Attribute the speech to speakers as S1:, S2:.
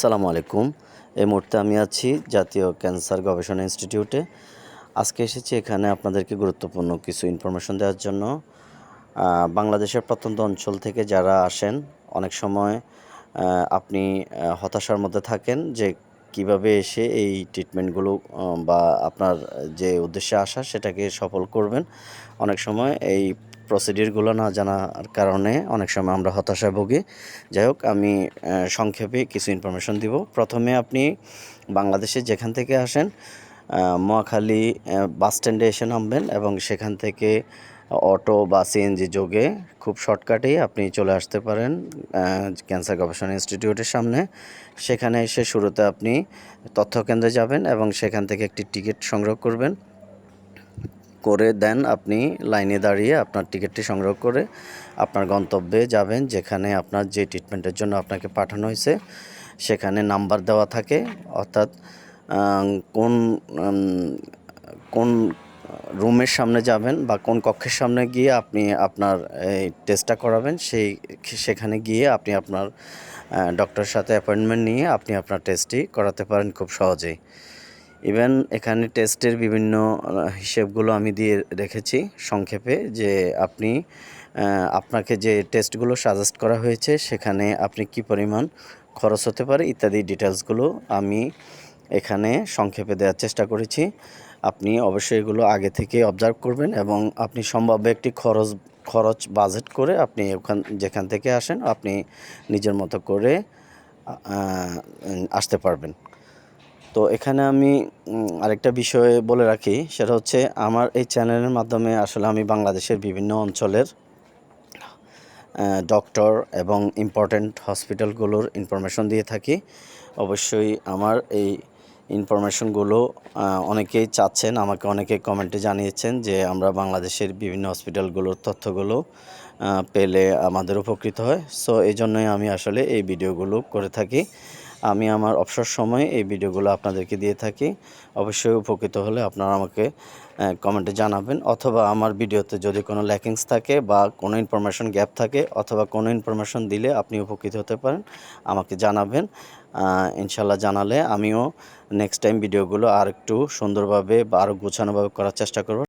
S1: সালামু আলাইকুম। এই মুহূর্তে আমি আছি জাতীয় ক্যান্সার গবেষণা ইনস্টিটিউটে। আজকে এসেছি এখানে আপনাদেরকে গুরুত্বপূর্ণ কিছু ইনফরমেশন দেওয়ার জন্য। বাংলাদেশের প্রত্যন্ত অঞ্চল থেকে যারা আসেন, অনেক সময় আপনি হতাশার মধ্যে থাকেন যে কীভাবে এসে এই ট্রিটমেন্টগুলো বা আপনার যে উদ্দেশ্যে আসা সেটাকে সফল করবেন। অনেক সময় এই প্রসিডিউরগুলো না জানার কারণে অনেক সময় আমরা হতাশায় ভুগি। যাই হোক, আমি সংক্ষেপে কিছু ইনফরমেশন দিব। প্রথমে আপনি বাংলাদেশে যেখান থেকে আসেন মহাখালী বাস স্ট্যান্ডে এসে নামবেন এবং সেখান থেকে অটো বা সিএনজি যোগে খুব শর্টকাটেই আপনি চলে আসতে পারেন ক্যান্সার গবেষণা ইনস্টিটিউটের সামনে। সেখানে এসে শুরুতে আপনি তথ্য কেন্দ্রে যাবেন এবং সেখান থেকে একটি টিকিট সংগ্রহ করবেন। করে দেন আপনি লাইনে দাঁড়িয়ে আপনার টিকিটটি সংগ্রহ করে আপনার গন্তব্যে যাবেন, যেখানে আপনার যে ট্রিটমেন্টের জন্য আপনাকে পাঠানো হয়েছে, সেখানে নাম্বার দেওয়া থাকে। অর্থাৎ কোন কোন রুমের সামনে যাবেন বা কোন কক্ষের সামনে গিয়ে আপনি আপনার এই টেস্টটা করাবেন, সেই সেখানে গিয়ে আপনি আপনার ডক্টরের সাথে অ্যাপয়েন্টমেন্ট নিয়ে আপনি আপনার টেস্টটি করাতে পারেন খুব সহজেই। ইভেন এখানে টেস্টের বিভিন্ন হিসেবগুলো আমি দিয়ে রেখেছি সংক্ষেপে যে আপনি আপনাকে যে টেস্টগুলো সাজেস্ট করা হয়েছে সেখানে আপনি কি পরিমাণ খরচ হতে পারে ইত্যাদি ডিটেলসগুলো আমি এখানে সংক্ষেপে দেওয়ার চেষ্টা করেছি। আপনি অবশ্যই এগুলো আগে থেকে অবজার্ভ করবেন এবং আপনি সম্ভাব্য একটি খরচ খরচ বাজেট করে আপনি ওখান, যেখান থেকে আসেন, আপনি নিজের মতো করে আসতে পারবেন। তো এখানে আমি আরেকটা বিষয় বলে রাখি, সেটা হচ্ছে আমার এই চ্যানেলের মাধ্যমে আসলে আমি বাংলাদেশের বিভিন্ন অঞ্চলের ডক্টর এবং ইম্পর্ট্যান্ট হসপিটালগুলোর ইনফরমেশন দিয়ে থাকি। অবশ্যই আমার এই ইনফরমেশনগুলো অনেকেই চাচ্ছেন, আমাকে অনেকে কমেন্টে জানিয়েছেন যে আমরা বাংলাদেশের বিভিন্ন হসপিটালগুলোর তথ্যগুলো পেলে আমাদের উপকৃত হয়। সো এই জন্যই আমি আসলে এই ভিডিওগুলো করে থাকি। আমি আমার অবসর সময়ে এই ভিডিওগুলো আপনাদেরকে দিয়ে থাকি। অবশ্যই উপকৃত হলে আপনারা আমাকে কমেন্টে জানাবেন। অথবা আমার ভিডিওতে যদি কোনো ল্যাকিংস থাকে বা কোনো ইনফরমেশন গ্যাপ থাকে অথবা কোনো ইনফরমেশন দিলে আপনি উপকৃত হতে পারেন, আমাকে জানাবেন। ইনশাল্লাহ জানালে আমিও নেক্সট টাইম ভিডিওগুলো আর একটু সুন্দরভাবে বা আরও গোছানোভাবে করার চেষ্টা করব।